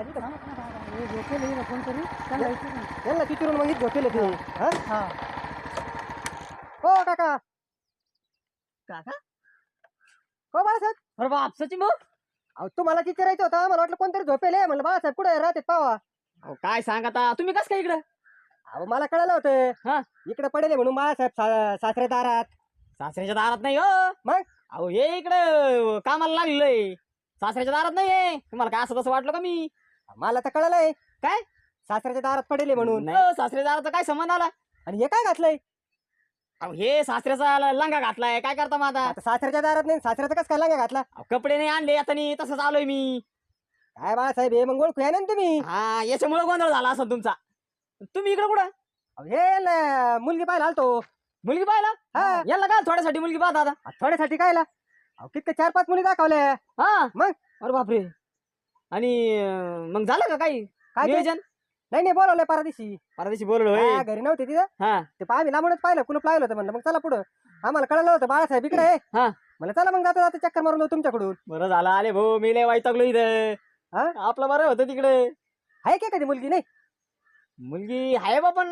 हे झोपेल कोणतरी त्यांना मग झोपेल ते हा? काका. काका? हो बाळासाहेब. अरे बाप सचिन भाऊ. अहो तुम्हाला विचारायचं होतं. मला वाटलं कोणतरी झोपेल आहे म्हणलं बाळासाहेब कुठे राहते पावा. अहो, काय सांग आता तुम्ही कस काय इकडं? अहो मला कळलं होतं. हा. इकडे पडेल म्हणून बाळासाहेब सा- सासरे दारात. सासऱ्याच्या दारात नाही हो. मग? अहो हे इकडं कामाला लागलोय सासऱ्याच्या दारात नाही आहे. तुम्हाला काय असं तसं वाटलं का मी? मला तर कळलंय. काय? सासऱ्याच्या दारात पडेल म्हणून. नाही. सासऱ्याच्या दाराचा काय संबंध आला? आणि हे काय घातलंय? अहो हे सासऱ्याचा लंगा घातलाय. काय करता मग आता? आता सासऱ्याच्या दारात नाही सासऱ्याचा कसं काय लागा घातला? अहो, कपडे नाही आणले. आता नाही तसंच आलोय मी. काय बाळासाहेब हे मग ओळखू या ना तुम्ही? हा याच्यामुळे गोंधळ झाला असं तुमचा. तुम्ही इकडं कुठं? अहो, हे न- मुलगी पाहिला आलतो. मुलगी पाहिला हा. याला काय थोड्यासाठी मुलगी पाहता आता? थोड्यासाठी कायला? अहो किती चार पाच मुली दाखवल्या. हा. मग? अरे बापरे. आणि अं, मग झालं का काही? काय ते? नियोजन? नाही नाही बोलवलंय परदेशी. परदेशी बोललो हा, घरी नव्हते तिथं. हा. ते पहा आम्ही लांबूनच पाहिलं कुलूप लागलं होतं म्हणलं मग चला पुढं. आम्हाला कळलं होतं बाळासाहेब इकडे आहे. हा. म्हणलं चला मग जाता जाता चक्कर मारून जाऊ तुमच्याकडून. बरं झालं आले भाऊ मी लय वैतागलो इथं. हा? आपलं बरं होतं तिकडे. आहे का कधी मुलगी नाही? मुलगी आहे बा पण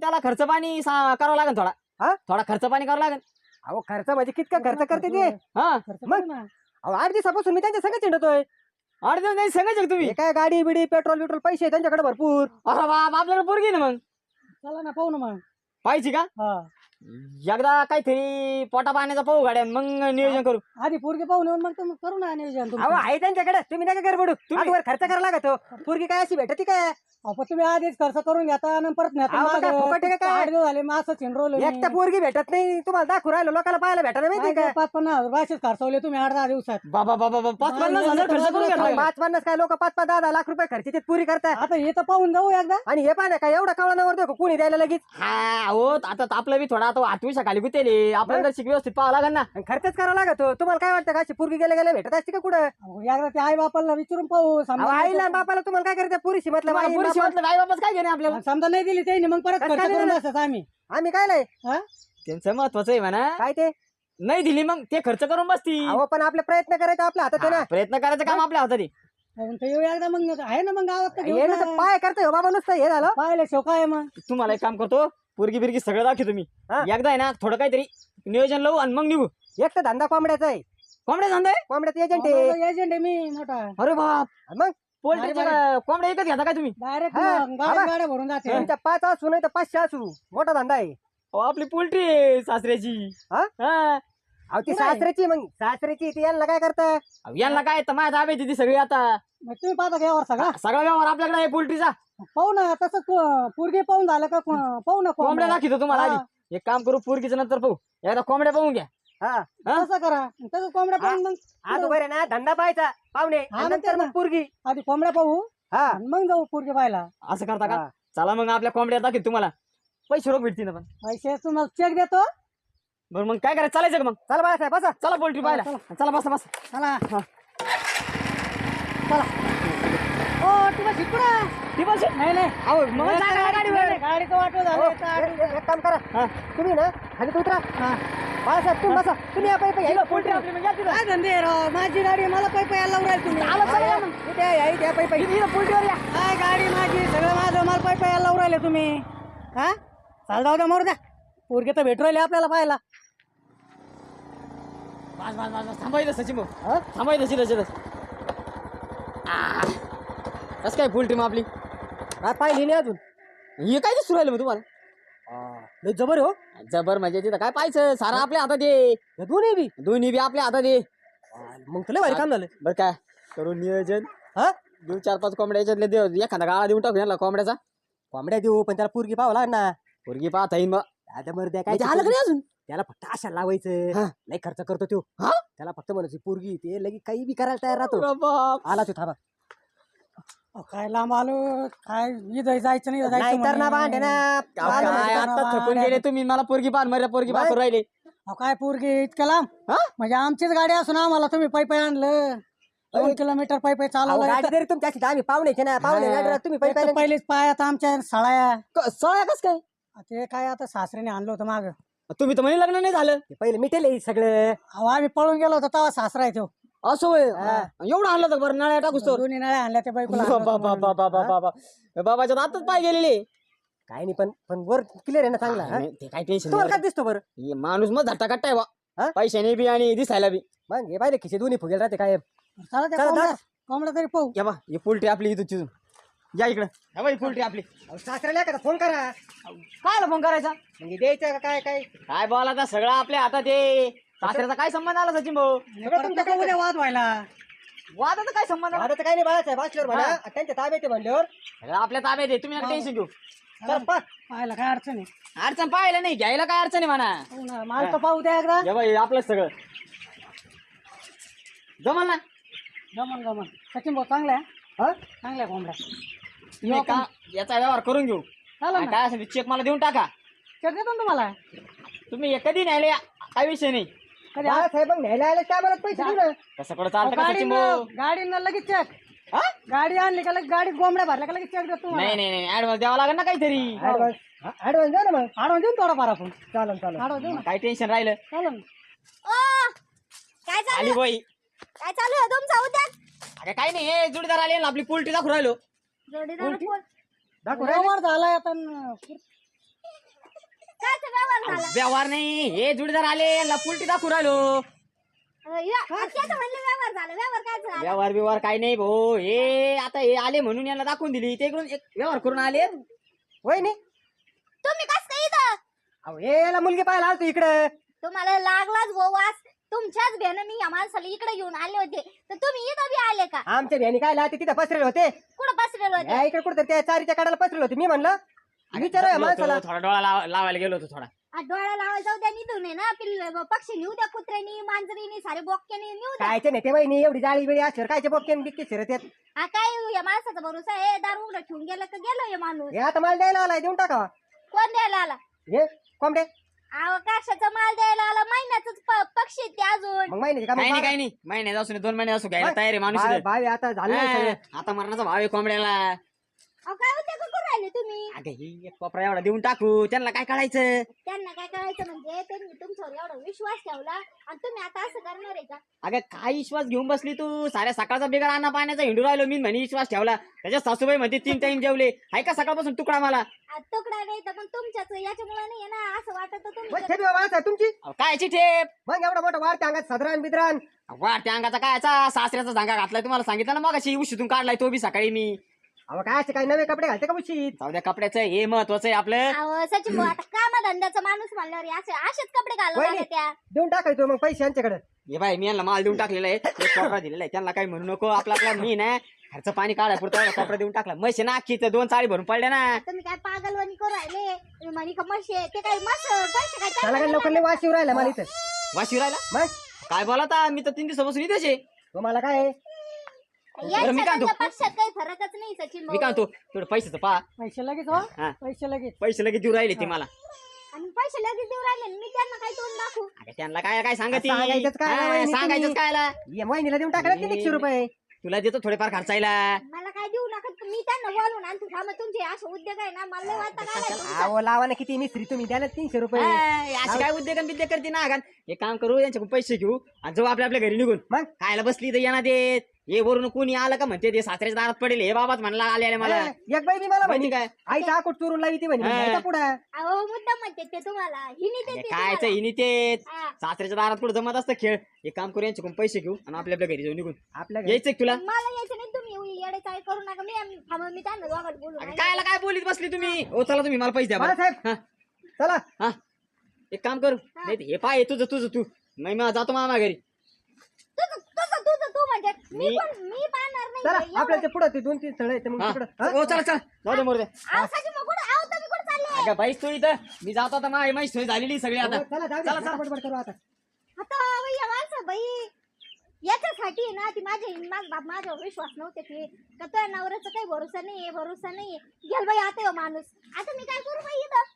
त्याला खर्च पाणी सा- करावं लागेल थोडा. हा? थोडा खर्च पाणी करावं लागेल. अहो खर्च म्हणजे कितका खर्च करते ते? हा. खर्च मग? अहो आठ दिवसापासून मी त्यांच्या संगत चिंडतोय. आठ दिवस नाही सांगायचं का तुम्ही? हे काय गाडी बिडी पेट्रोल बिट्रोल पैसे आहे त्यांच्याकडे भरपूर. अरे बाप आपल्याला पोरगी ना मग? चला ना पाहू ना मग. पाहिजे का? हा. एकदा काहीतरी पोटा पाण्याचा पाहू गाड्या मग नियोजन करू. आधी पोरगी पाहून येऊन मग तर मग करू ना नियोजन अहो तुमचं. आहे त्यांच्याकडे. तुम्ही नका कर पडू तुम्ही- खर्च करायला लागतो. पोरगी काय अशी भेटती काय? अहो, पण तुम्ही आधीच खर्च करून घेता आणि परत नेता अहो, मग काय मागं. फुकट आहे का काय? आठ दिवस झाले मग असं चिंडरोल एकटा पोरगी भेटत नाही तुम्हाला दाखवू राहिलो लोकांना पाहायला भेटायला माहिती का? पाच पन्नास हजार असेच खर्चवले तुम्ही आठ दहा दिवसात. बाबा बाबा बाबा पाच पन्नास हजार खर्च करून घेतला का? पाच पन्नास काय लोक पाच पाच दहा दहा लाख रुपये खर्च पुरी करताय. आता हे तर पाहून जाऊ एकदा. आणि हे पाहिजे काय एवढा कवळा नवर देखो कुणी द्यायला लगेच? हा हो आता आपलं बी थोडा आता आठवी खाली गुतेले आपल्याला शिक व्यवस्थित पाहावं लागेल ना. आणि खर्चच करावा लागतो तुम्हाला काय वाटतं का अशी पोरगी गेल्या गेल्या भेटत असते का कुठं? अहो, एकदा ते आई बापाला विचारून पाहू समजा बापाला तुम्हाला काय करायचं? पुरीशी म्हटलं तुम्हाला आई, पुरुष म्हटलं आई बाबाच काय घेणे आपल्याला? समजा नाही दिली त्यांनी मग परत खर्च करून आम्ही. आम्ही काय नाही हा? त्यांचं महत्वाचं आहे म्हणा. काय ते? नाही दिली मग ते खर्च करून बसती अहो पण आपले प्रयत्न करायचे आपल्या हातात आहे ना. हा, प्रयत्न करायचं काम आपल्या हातात आहे. मग ते येऊ एकदा मग आहे ना मग गावात तर घेऊन येणं तर जा. पाय करतोय हो बाबा नुसतं हे झालं. पाहिले शेव काय मग. तुम्हाला एक काम करतो पोरगी बिरगी सगळं दाखवतो मी. हा. एकदा आहे ना थोडं काहीतरी नियोजन लावू आणि मग निघू. एक तर धंदा कोंबड्याचा आहे. कोंबड्या धंदे कोंबड्याचा एजंट आहे. एजंट आहे मी मोठा. अरे बाप. मग? पोल्ट्रीचे अरे कोंबड्या एकच घेता काय तुम्ही? डायरेक्ट हा, गाड्या भरून जाते. तुमच्या पाच असू नाही तर पाचशे असू मोठा धंदा आहे. अहो, आपली पोल्ट्री आहे सासऱ्याची. हा? हा. अहो ती आहे? सासऱ्याची मग. सासऱ्याची ती यांना काय करता? अहो, यांना काय तर माझ्या ताब्याची ती सगळी आता. मग तुम्ही पाहता का यावर सगळा? सगळा व्यवहार आपल्याकडे आहे पोल्ट्रीचा. पाहू ना तसं पोरगी पाहून झालं का को- पाहू ना कोंबड्या कोंबड्या. दाखवतो तुम्हाला हा. आधी. एक काम करू पोरगीचं नंतर पाहू. एकदा कोंबड्या पाहून घ्या. हा हा? तसं करा. तसं कोंबड्या पाहून मग आज बरे ना धंदा पाहायचा पाहुणे. हा, आणि नंतर मग. पोरगी. आधी कोंबड्या पाहू हा. आणि मग जाऊ पोरगी पाहायला. असं करता का? हा. चला मग आपल्या कोंबड्या दाखवतो तुम्हाला. पैसे रोख भेटतील ना पण. पैसे तुम्हाला चेक देतो. बरं मग काय करायचं? चालायचं का मग? चला बाळासाहेब बसा. चला पोल्ट्री पाहायला. चला. बसा बसा. चला. हा. चला. ओ तुम्हाला शिकवडा. ती बस नाही नाही. अहो मग सांगा गाडीवर. गाडीचं वाटो हो, झालं एक एक काम करा. हा. तुम्ही ना खाली उतरा. बाळासाहेब तुम्ही बसा. तुम्ही या पायी इथं पोल्ट्री आपली. काय धंदे राव? माझी गाडी मला पै पै यायला लावून तुम्ही. आलं चला. या मग. इथे या इथे या पायी पायी इथं- इथं पोल्ट्रीवर या काय गाडी माझी? सगळं माझं. मला पै पै यायला लावून राहिले तुम्ही. हा? चाल जाऊ द्या मरू द्या. पोरगे तर भेटू राहिले आपल्याला पाहायला. बस बस बस बस. थांबायचं सचिन भाऊ. हा? थांबायचं कसं काय पोल्ट्री मग आपली? काय पाहिली नाही अजून? हे काय दिसू राहिलं मग तुम्हाला? लय जबर हो. जबर म्हणजे तिथं काय पाहायचं? सारा आपल्या हातात ये या दोन्ही बी. दोन्ही बी आपल्या हातात ये मग तुला भारी काम झालं. बरं काय? करून नियोजन. हा? दोन चार पाच कोंबड्या याच्यातले देव. एखादा गाळा देऊन टाकू याला कोंबड्याचा. कोंबड्या देऊ पण त्याला पोरगी पाहावं लागणार ना. पोरगी पाहता येईन मग. आता मर द्या काय म्हणजे आलं का नाही अजून? त्याला फक्त आशा लावायचं. हा. लय खर्च करतो तो. हा? त्याला फक्त म्हणायची पोरगी ते लगे काही बी करायला तयार राहतो. आला तो थांबा. अहो, काय लांब आलो? काय इथं जायचं नाही इथं जायचं नाही तर ना म्हणे. भांडे ना अहो, आलं काय आता थकून गेले तुम्ही. मला पोरगी पाहन मर्या पोरगी. पाहून राहिले. अहो, काय पोरगी? इतक्या लांब? हा? म्हणजे आमचीच गाडी असून आम्हाला तुम्ही पै पै आणलं. दोन किलोमीटर पै पै अहो, चालवलं गाडी तरी आम्ही पाहुण्याचे ना. पाहुणे. गाडीवर तुम्ही पहिले पहिलेच पाय आता आमच्या सळाया. क- सळ्या कस काय? ते काय आता सासऱ्याने आणलं होतं माग. तुम्ही तर म्हणे लग्न नाही झालं. पहिले मिटेल हे सगळं. अहो आम्ही पळून गेलो होतो तेव्हा सासरा आहे तो. असं होय. एवढं आणलं तर बरं नळ्या टाकूस तर. दोन्ही नळ्या आणल्या त्या बायकोला बाबा बाबा. बाबा बाबा. बाबा बाबाच्या दातच पाय गेलेले. काय नाही पण पण वर क्लिअर आहे ना चांगला हा? नाही, ते काय टेन्शन तुम्हाला काय दिसतो बरं? माणूस मग झट्टा कट्टाय हा? बा. पैशाने बी आणि दिसायला बी. मग हे पाहिले खिशे दोन्ही फुगेल राहते काय? चला त्या चला, कोंबड्या जा. कोंबड्या तरी पाहू. या बा ही पोल्ट्री आपली इथं चिजून या इकडं. या बा ही पोल्ट्री आपली. सासऱ्याला एखादा फोन करा. काय फोन करायचा? म्हणजे द्यायचं का काय काय? काय बोलायचा सगळं आपल्या हातात आहे. सासऱ्याचा काय संबंध आला सचिन भाऊ? तुमच्याकडे नको उद्या वाद व्हायला. वादाचा काय संबंध? आला आता काय नाही बाळासाहेब असल्यावर म्हणा त्यांच्या ताब्यात आहे म्हणल्यावर. आपल्या ताब्यात आहे. तुम्ही टेन्शन घेऊ. चला. पाहायला काय अडचण आहे. अडचण पाहायला नाही. घ्यायला काय अडचण आहे म्हणा. ना, माल तर पाहू द्या एकदा. या बाई आपलं सगळं. जमल ना? गमन गमन सचिन भाऊ चांगल्या हा? चांगल्या कोंबड्या तुम्ही का याचा व्यवहार करून घेऊ. चालेल आणि ना. काय असेल चेक मला देऊन टाका. चेक देतो ना तुम्हाला. तुम्ही हे कधी न्यायले काय विषय नाही. कधी आ- न्यायला आले मला पैसे ना कडे चालतं का सचिन गाडीनं भाऊ गाडीनं लगेच चेक हा? गाडी आणली का लगेच गाडीत गोंबड्या भरल्या का लगेच चेक देतो नाही नाही नाही ऍडव्हान्स द्यावा लागेल ना काहीतरी. ऍडव्हान्स ऍडव्हान्स द्या ना मग. आडवून देऊ ना थोडाफार आपण. चालन चालन आडवून देऊ ना. काय टेन्शन राहिलं? चालेल ना. ओ काय चालू आली बाई. काय चालू आहे तुमचा? उद्योग अरे काय नाही हे जोडीदार आले ना आपली पोल्ट्री दाखवून राहिलो. जोडीदार दाखव. व्यवहार झालाय आता न- व्यवहार नाही. हे जोडीदार आले यांना पोल्ट्री दाखवून राहिलो. अं, या- त्याचं म्हणलं व्यवहार झाला. व्यवहार काय झाला? व्यवहार बिवहार काय नाही भाऊ. हे आता हे आले म्हणून यांना दाखवून दिली. ते इकडून एक व्यवहार करून आले. वहिनी तुम्ही कस काय इथं? अहो हे याला मुलगी पाहायला आलतो इकडं. तुम्हाला लागलाच भाऊ वास तुमच्याच भेन मी या माणसाला इकडे घेऊन आले होते. तर तुम्ही इथं बी आले का? आमच्या भ्यानी काय लाते तिथे पसरेले होते. कुठं बसलेले होते? या इकडे कुठं त्या चारीच्या कडाला पसरेले होते. मी म्हणलं विचारा या गेलो होतो, माणसाला. थोडा डोळा लावा- लावायला गेलो होतो थोडा. आ, डोळा लावायला जाऊ द्या निघून ना पिल्ल पक्षी नेऊ द्या कुत्र्यानी मांजरीनी सारे बोक्यानी नेऊ द्या. कायचे नेते वहिनी एवढी जाळी बिळी असल्यावर कायचे बोक्के बिक्के शिरत येत हा काय या माणसाचा भरोसा आहे दार उघडं ठेवून गेलं का गेलो हे माणूस. हे आता मला द्यायला आलाय देऊन टाका कोण द्यायला आला? हे कोंबडे? अहो कशाचा माल द्यायला आला महिन्याच पक्षी आहेत ते अजून. मग महिन्याची का काही नाही मग. काही नाही. महिन्यात असू दोन महिन्यात असू घ्यायला तयार आहे माणूस भाव- आता झालं नाही सगळं. हा, आता मरणाचा भाव आहे कोंबड्याला. अहो काय होते राहिले तुम्ही? अगं ही एक कोपरा एवढा देऊन टाकू. त्यांना काय कळायचं? त्यांना काय करायचं म्हणजे त्यांनी तुमच्यावर एवढा विश्वास ठेवला आणि तुम्ही आता असं करणार आहे का? अगं काय विश्वास घेऊन बसली तू? साऱ्या सकाळचा बिगर अन्ना पाण्याचा हिंडू राहिलो मी म्हणे विश्वास ठेवला. त्याच्या सासूबाई म्हणते तीन टाइम जेवले. आहे का सकाळपासून तुकडा मला? आ, तुकडा नाही तर पण तुमच्याच याच्यामुळे नाही ना? असं वाटत तुम्ही ठेवी तुमची? अहो, कायची ठेप मग एवढा मोठा वाढते अंगात सदरान बिद्रान? वा त्या अंगाचा कायचा सासऱ्याचा जांगा घातलाय? तुम्हाला सांगितलं ना मग अशी उशीतून काढलाय तो बी सकाळी मी. अहो काय असे काही नवे कपडे घालते का उशीत जाऊ द्या कपड्याचं हे महत्वाचं आहे आपलं. अहो सचिन भाऊ आता कामा धंद्याचा माणूस म्हणल्यावर असे असेच कपडे घालू वहिनी. लागत त्या. देऊन टाकायचो मग पैसे यांच्याकडे. हे बाई मी यांना माल देऊन टाकलेला आहे. एक कोपरा दिलेला आहे. त्यांना काही म्हणू नको. आपला आपला मी ना घरचं पाणी काढाय पुरतं कोपरा देऊन टाकला. म्हशी ना अख्खी तर दोन चाळी भरून पडल्या ना. तुम्ही काय पागलवाणी करू राहिले? तुम्ही म्हणे का म्हशी आहे, ते काय मस पैसे काय त्याला काय चालले लवकर लय वाशिव राहिला मला इथं. वाशी राहिला? मग? काय बोला आता मी तर तीन दिवसापासून इथेच आहे. तुम्हाला काय आहे? बरं, मी काय म्हणतो? पक्षात काही फरकच नाही सचिन मी भाऊ काय म्हणतो थोडं पैशाचं पा पैसे लगेच हो? हा. पैसे लगेच. पैसे लगेच देऊ राहिले ते मला. आणि पैसे लगेच देऊ राहिले आणि मी त्यांना काय तोंड दाखवू. अगं त्यांना काय काय सांगत सांगायचंच काय ना वहिनी सांगायचंच तुम्ही? कायला ये वहिनीला देऊन टाकला किती एकशे रुपये. तुला देतो थोडेफार खर्चायला. मला काय देऊ नका मी त्यांना बोलून आणि थांबा तुमचे असे उद्योग आहे ना मला वाटतं काय अहो लावा ना किती मिस्त्री तुम्ही द्या ना तीनशे रुपये. अशी काय उद्योग विद्योग करते ना अगं एक काम करू यांच्याकडून पैसे घेऊ आणि जाऊ आपल्या आपल्या घरी निघून. मग? खायला बसली तर येणार देत. हे वरून कोणी आलं का म्हणते ते सासऱ्याच्या दारात पडेल? हे बाबाच म्हणला आले आले मला. एक बाई बी मला माहिती म्हणे काय? आईचा आकुट चोरून लावी ती म्हणे हा. पुढे. अहो मुद्दा म्हणते ते तुम्हाला. हिनी कायचं. हिनी ते हा. सासऱ्याच्या दारात पुढे जमत असतं खेळ? एक काम करू यांच्याकडून पैसे घेऊ आणि आपल्या आपल्या घरी जाऊ निघून. आपल्या यायचं तुला? मला यायचं नाही तुम्ही येडे काय करू नका. मी थांबा मी त्यांना दोघात बोलून अगं आले. कायला काय बोलीत बसली तुम्ही? ओ चला तुम्ही मला पैसे द्या हा. चला. हा. एक काम करू. नाही ते हे पाय तुझं तुझं तू. नाही मग जातो मामा घरी. तू म्हणजे मी मी- पण मी पाहणार नाही चला. आपल्या ते पुढे ते दोन तीन स्थळ आहेत मग हा. तिकडं हा? ओ चला चला. जाऊ दे मोर दे. अहो, सचिन भाऊ, कुठं? अहो, तुम्ही कुठं चालले? अगं बाईस तू इथं. मी जातो आता माय माही सोय झालेली सगळी आता. हो, चला जाऊ चला, दे चला. बडबड करू आता. आता बाई, या माणसं बाई. याच्यासाठी आहे ना ती माझे माझ बाप माझ्यावर विश्वास नव्हते की का तुझ्या नवऱ्याचा काही भरोसा नाहीये भरोसा नाहीये. गेल बाई आता ह्यो माणूस. आता मी काय करू बाई इथं?